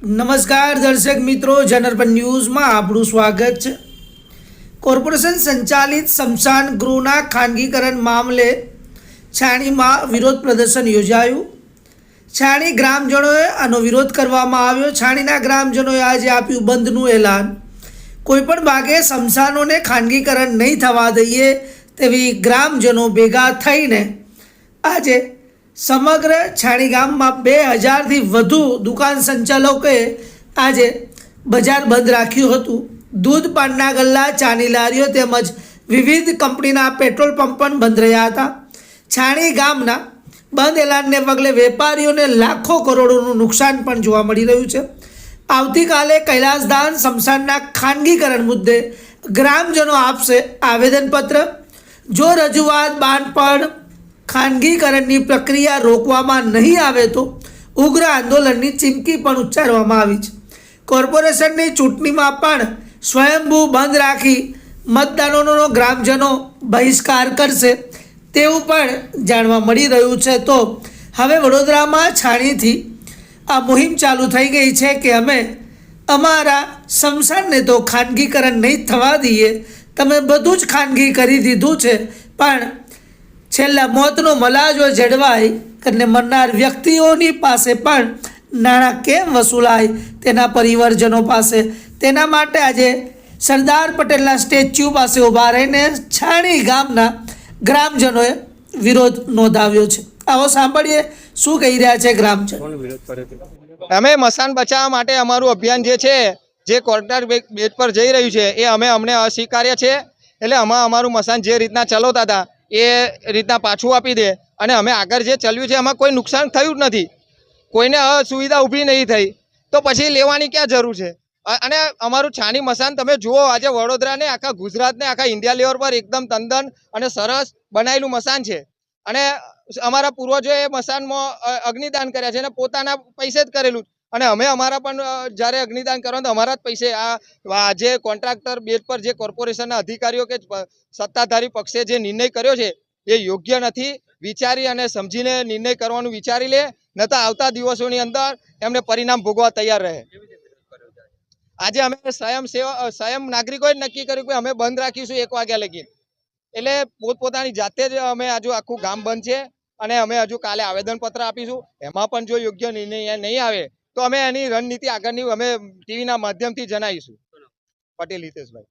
નમસ્કાર દર્શક મિત્રો જનરપન ન્યૂઝમાં આપણું સ્વાગત છે. કોર્પોરેશન સંચાલિત શમશાન ગૃહના ખાનગીકરણ મામલે છાણીમાં વિરોધ પ્રદર્શન યોજાયું. છાણી ગ્રામજનોએ આનો વિરોધ કરવામાં આવ્યો. છાણીના ગ્રામજનોએ આજે આપ્યું બંધનું એલાન. કોઈપણ ભાગે શમશાનોને ખાનગીકરણ નહીં થવા દઈએ તેવી ગ્રામજનો ભેગા થઈને આજે સમગ્ર છાણી ગામમાં બે હજારથી વધુ દુકાન સંચાલકોએ આજે બજાર બંધ રાખ્યું હતું. દૂધ પાનના ગલ્લા, ચાની લારીઓ તેમજ વિવિધ કંપનીના પેટ્રોલ પંપ પણ બંધ રહ્યા હતા. છાણી ગામના બંધ એલાનને પગલે વેપારીઓને લાખો કરોડોનું નુકસાન પણ જોવા મળી રહ્યું છે. આવતીકાલે કૈલાસદાન સમસાનના ખાનગીકરણ મુદ્દે ગ્રામજનો આપશે આવેદનપત્ર. જો રજૂઆત બાનપણ ખાનગીકરણની પ્રક્રિયા રોકવામાં નહીં આવે તો ઉગ્ર આંદોલનની ચીમકી પણ ઉચ્ચારવામાં આવી છે. કોર્પોરેશનની ચૂંટણીમાં પણ સ્વયંભૂ બંધ રાખી મતદાનોનો ગ્રામજનો બહિષ્કાર કરશે તેવું પણ જાણવા મળી રહ્યું છે. તો હવે વડોદરામાં છાણીથી આ મુહિમ ચાલુ થઈ ગઈ છે કે અમે અમારા સંસારને તો ખાનગીકરણ નહીં થવા દઈએ. તમે બધું જ ખાનગી કરી દીધું છે. પણ છેલ્લા મોતનો મલાજો જળવાય અને મરનાર વ્યક્તિઓની પાસે પણ નાણાં કેમ વસૂલાય? તેના પરિવારજનો પાસે. તેના માટે આજે સરદાર પટેલના સ્ટેચ્યુ પાસે ઊભા રહીને છાણી ગામના ગ્રામજનોએ વિરોધ નોંધાવ્યો છે. આવો સાંભળીએ શું કહી રહ્યા છે ગ્રામજનો. અમે મસાન બચાવવા માટે અમારું અભિયાન જે છે જે કોર્ટર બેટ પર જઈ રહ્યું છે એ અમે અમને અસ્વીકાર્ય છે. એટલે અમે અમારું મસાન જે રીતના ચલાવતા હતા એ રીતના પાછું આપી દે. અને અમે આગળ જે ચલ્યું છે, એમાં કોઈ નુકસાન થયું જ નથી. કોઈને અસુવિધા ઊભી નહીં થઈ. તો પછી લેવાની ક્યાં જરૂર છે? અને અમારું છાની મસાન તમે જુઓ, આજે વડોદરાને, આખા ગુજરાતને, આખા ઇન્ડિયા લેવલ પર એકદમ તંદન અને સરસ બનાવેલું મસાન છે. અને અમારા પૂર્વજોએ મસાનમાં અગ્નિદાન કર્યા છે અને પોતાના પૈસે જ કરેલું. અને અમે અમારા પણ જ્યારે અગ્નિદાન કરવાનું અમારા જ પૈસે આ જે કોન્ટ્રાક્ટર બેટ પર જે કોર્પોરેશનના અધિકારીઓ કે સત્તાધારી પક્ષે જે નિર્ણય કર્યો છે, એ યોગ્ય નથી. વિચારી અને સમજીને નિર્ણય કરવાનું વિચારી લે નતા આવતા દિવસોની અંદર એમને પરિણામ ભોગવા તૈયાર રહે. આજે અમે સ્વયં સેવા સ્વયં નાગરિકોએ નક્કી કર્યું કે અમે બંધ રાખીશું એક વાગ્યા લગી. એટલે પોતપોતાની જાતે જ અમે હજુ આખું ગામ બંધ છે અને અમે હજુ કાલે આવેદનપત્ર આપીશું. એમાં પણ જો યોગ્ય નિર્ણય નહીં આવે તો અમે એની રણનીતિ આગળની અમે ટીવીના માધ્યમથી જણાવીશું. પટેલ હિતેશભાઈ.